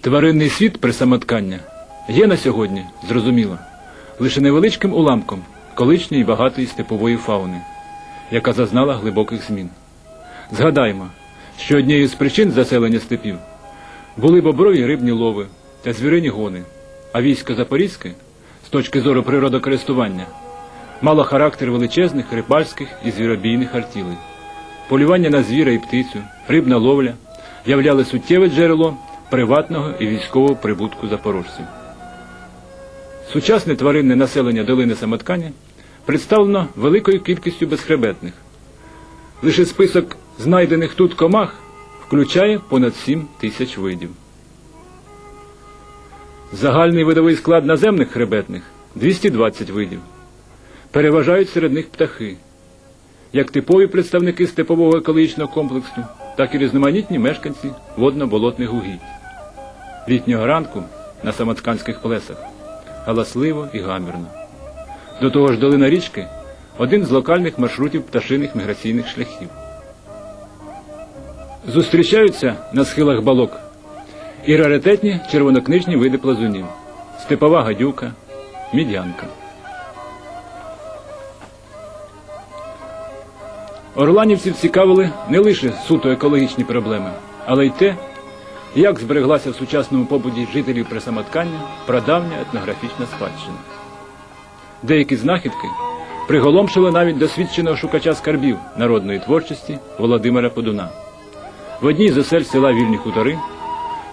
Тваринний світ присамоткання є на сьогодні, зрозуміло, лише невеличким уламком колишньої багатої степової фауни, яка зазнала глибоких змін. Згадаймо, що однією з причин заселення степів були боброві рибні лови та звірині гони, а військо Запорізьке, з точки зору природокористування, мало характер величезних рибальських і звіробійних артілей. Полювання на звіра і птицю, рибна ловля являли суттєве джерело приватного і військового прибутку запорожців. Сучасне тваринне населення долини Самоткані представлено великою кількістю безхребетних. Лише список знайдених тут комах включає понад 7 тисяч видів. Загальний видовий склад наземних хребетних 220 видів. Переважають серед них птахи, як типові представники степового екологічного комплексу, так і різноманітні мешканці водно-болотних угідь. Літнього ранку на самотканських плесах галасливо і гамірно. До того ж, долина річки один з локальних маршрутів пташиних міграційних шляхів. Зустрічаються на схилах балок і раритетні червонокнижні види плазунів, степова гадюка, мідянка. Орланівців цікавили не лише суто екологічні проблеми, але й те, як збереглася в сучасному побуді жителів присамоткання прадавня етнографічна спадщина. Деякі знахідки приголомшили навіть досвідченого шукача скарбів народної творчості Володимира Подуна. В одній з осель села Вільні хутори,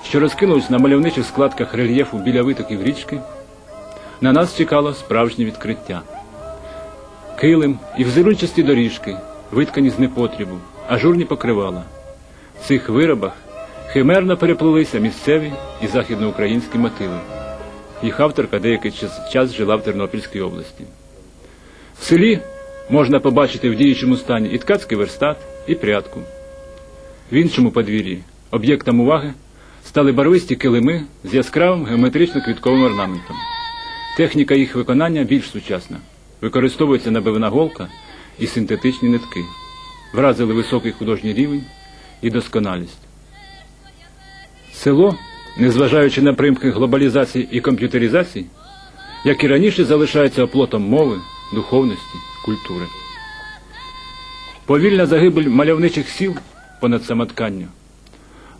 що розкинулись на мальовничих складках рельєфу біля витоків річки, на нас чекало справжнє відкриття. Килим і взирунчасті доріжки, виткані з непотрібу, ажурні покривала. В цих виробах химерно переплилися місцеві і західноукраїнські мотиви. Їх авторка деякий час, жила в Тернопільській області. В селі можна побачити в діючому стані і ткацький верстат, і прядку. В іншому подвір'ї об'єктом уваги стали барвисті килими з яскравим геометрично-квітковим орнаментом. Техніка їх виконання більш сучасна. Використовується набивна голка і синтетичні нитки. Вразили високий художній рівень і досконалість. Село, незважаючи на примхи глобалізації і комп'ютеризації, як і раніше залишається оплотом мови, духовності, культури. Повільна загибель мальовничих сіл понад самотканню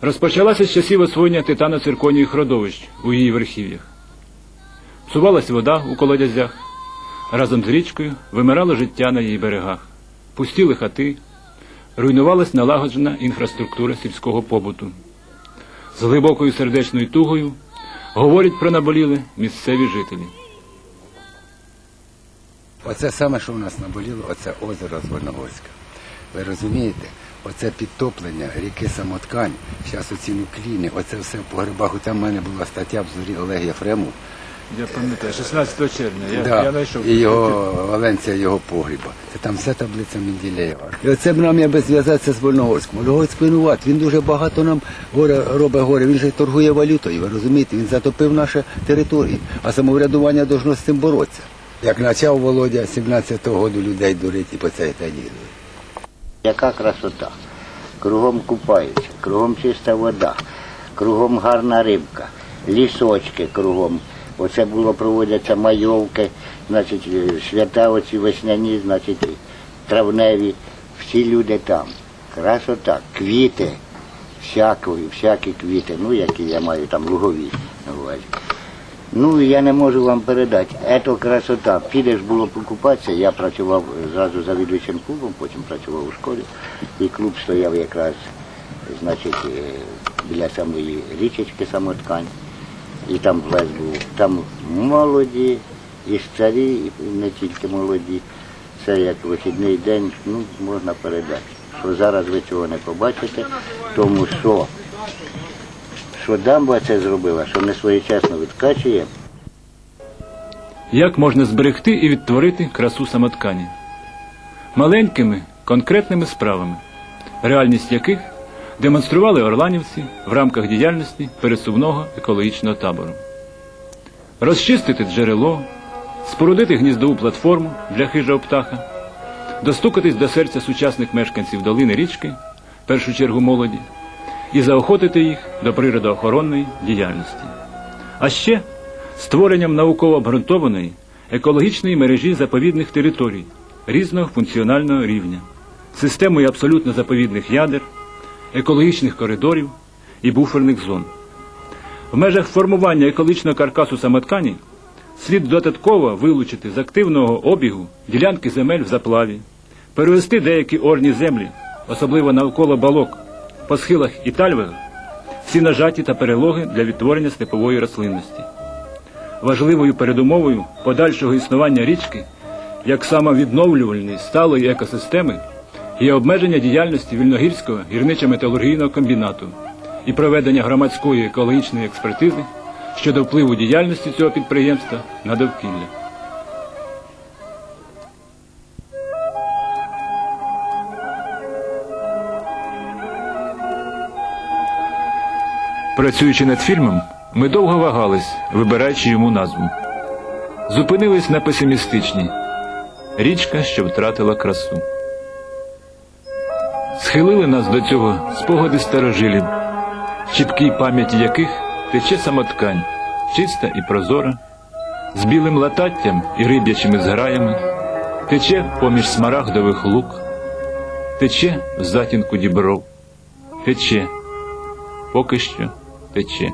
розпочалася з часів освоєння титано-цирконіїх родовищ у її верхів'ях. Псувалась вода у колодязях, разом з річкою вимирало життя на її берегах, пустіли хати, руйнувалась налагоджена інфраструктура сільського побуту. З глибокою сердечною тугою говорять про наболіли місцеві жителі. Оце саме, що у нас наболіло, оце озеро Звольногорське. Ви розумієте? Оце підтоплення ріки Самоткань, зараз оці нукліни, оце все в погребах. Там в мене була стаття в зорі Олег Єфремов. Я пам'ятаю, 16 червня я, Да, я знайшов. і його Валенція його погріба. Це там все таблиця Менделєєва. І оце б нам якби зв'язатися з Вольногорським. Вольногорськ винуват, він дуже багато нам горе, робить горе, він же торгує валютою, ви розумієте, він затопив наші території, а самоврядування должно з цим боротися. Як почав Володя 17-го року людей дурити і по цей та діло. Яка красота. Кругом купаються, кругом чиста вода, кругом гарна рибка, лісочки кругом. Оце було проводяться майовки, значить, е, свята оці весняні, значить, травневі. Всі люди там. Красота, квіти, всякі, всякі квіти, ну які я маю там лугові на увазі. Ну, я не можу вам передати. Ето красота. Підеш було покупатися. Я працював зразу завідувачем клубом, потім працював у школі. І клуб стояв якраз, значить, е, біля самої річечки самоткань. І там плес був. Там молоді, і старі, і не тільки молоді. Це як вихідний день, ну, можна передати. Що зараз ви цього не побачите, тому що що дамба це зробила, що не своєчасно відкачує, Як можна зберегти і відтворити красу самоткані? Маленькими, конкретними справами, реальність яких демонстрували орланівці в рамках діяльності пересувного екологічного табору. Розчистити джерело, спорудити гніздову платформу для хижого птаха, достукатись до серця сучасних мешканців долини річки, в першу чергу молоді, і заохотити їх до природоохоронної діяльності. А ще створенням науково обґрунтованої екологічної мережі заповідних територій різного функціонального рівня, системою абсолютно заповідних ядер, екологічних коридорів і буферних зон. В межах формування екологічного каркасу самоткані слід додатково вилучити з активного обігу ділянки земель в заплаві, перевести деякі орні землі, особливо навколо балок, по схилах і тальвах, всі нажаті та перелоги для відтворення степової рослинності. Важливою передумовою подальшого існування річки як самовідновлювальної сталої екосистеми є обмеження діяльності вільногірського гірничо-металургійного комбінату і проведення громадської екологічної експертизи щодо впливу діяльності цього підприємства на довкілля. Працюючи над фільмом, ми довго вагались, вибираючи йому назву. Зупинились на песимістичній річка, що втратила красу. Схилили нас до цього спогади старожилів, чіпкій пам'яті яких тече самоткань, чиста і прозора, з білим лататтям і риб'ячими зграями, тече поміж смарагдових лук, тече в затінку дібров, тече, поки що тече.